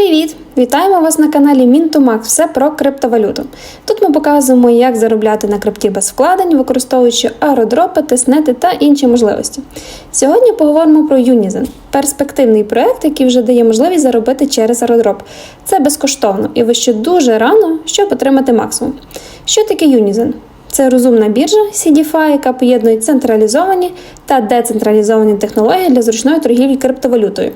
Привіт! Вітаємо вас на каналі Мінтомакс. Все про криптовалюту. Тут ми показуємо, як заробляти на крипті без вкладень, використовуючи аеродропи, тиснети та інші можливості. Сьогодні поговоримо про Unizen – перспективний проект, який вже дає можливість заробити через аеродроп. Це безкоштовно і ви ще дуже рано, щоб отримати максимум. Що таке Unizen? Це розумна біржа CDFI, яка поєднує централізовані та децентралізовані технології для зручної торгівлі криптовалютою.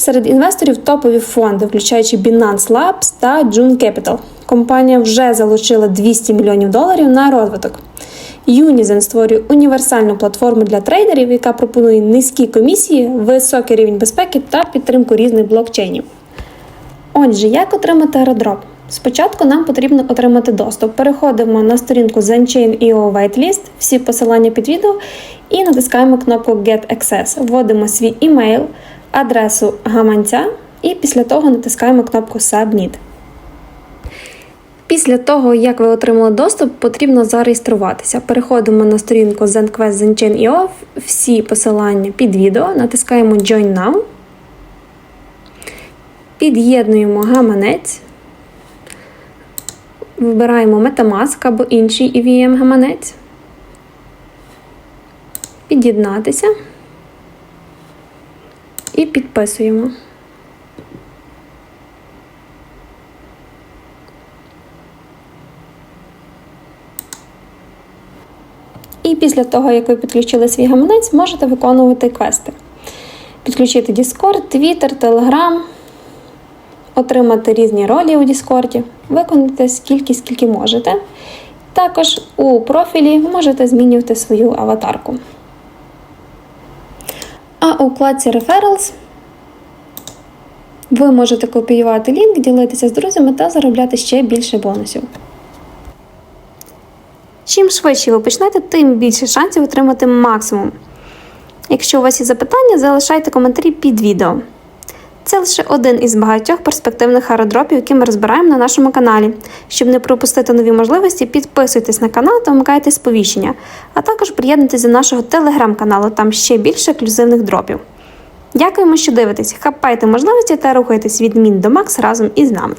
Серед інвесторів топові фонди, включаючи Binance Labs та June Capital. Компанія вже залучила 200 мільйонів доларів на розвиток. Unizen створює універсальну платформу для трейдерів, яка пропонує низькі комісії, високий рівень безпеки та підтримку різних блокчейнів. Отже, як отримати аеродроп? Спочатку нам потрібно отримати доступ. Переходимо на сторінку ZenChain.io Whitelist, всі посилання під відео, і натискаємо кнопку Get Access. Вводимо свій імейл, адресу гаманця і після того натискаємо кнопку Submit. Після того, як ви отримали доступ, потрібно зареєструватися. Переходимо на сторінку ZenQuest ZenChain.io, всі посилання під відео, натискаємо Join Now, під'єднуємо гаманець, вибираємо Metamask або інший EVM гаманець, під'єднатися і підписуємо. І після того, як ви підключили свій гаманець, можете виконувати квести. Підключити Discord, Twitter, Telegram, отримати різні ролі у Discord, виконати скільки, скільки можете. Також у профілі можете змінювати свою аватарку. А у вкладці Referrals ви можете копіювати лінк, ділитися з друзями та заробляти ще більше бонусів. Чим швидше ви почнете, тим більше шансів отримати максимум. Якщо у вас є запитання, залишайте коментарі під відео. Це лише один із багатьох перспективних аеродропів, які ми розбираємо на нашому каналі. Щоб не пропустити нові можливості, підписуйтесь на канал та вмикайте сповіщення, а також приєднуйтесь до нашого телеграм-каналу, там ще більше еклюзивних дропів. Дякуємо, що дивитесь. Хапайте можливості та рухайтесь від мін до макс разом із нами.